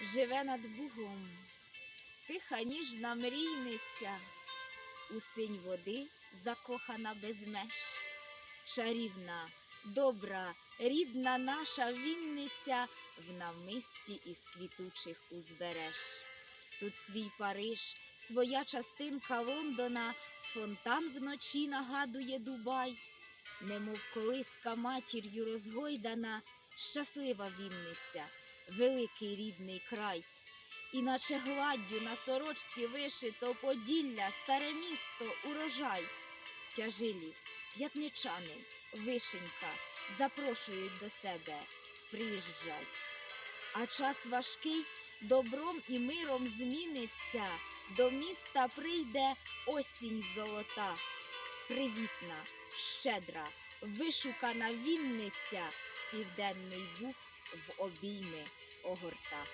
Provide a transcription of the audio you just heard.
живе над Бугом, тиха ніжна мрійниця, у синь води закохана без меж, чарівна, добра, рідна наша Вінниця в намисті із квітучих узбереж. Тут свій Париж, своя частинка Лондона, фонтан вночі нагадує Дубай, немов колиска матір'ю розгойдана, щаслива Вінниця, великий рідний край. Іначе гладдю на сорочці вишито Поділля, старе місто, урожай. Тяжилів, п'ятничани, вишенька запрошують до себе, приїжджай. А час важкий добром і миром зміниться, до міста прийде осінь золота, привітна, щедра, вишукана Вінниця, південний бух в обійми огорта.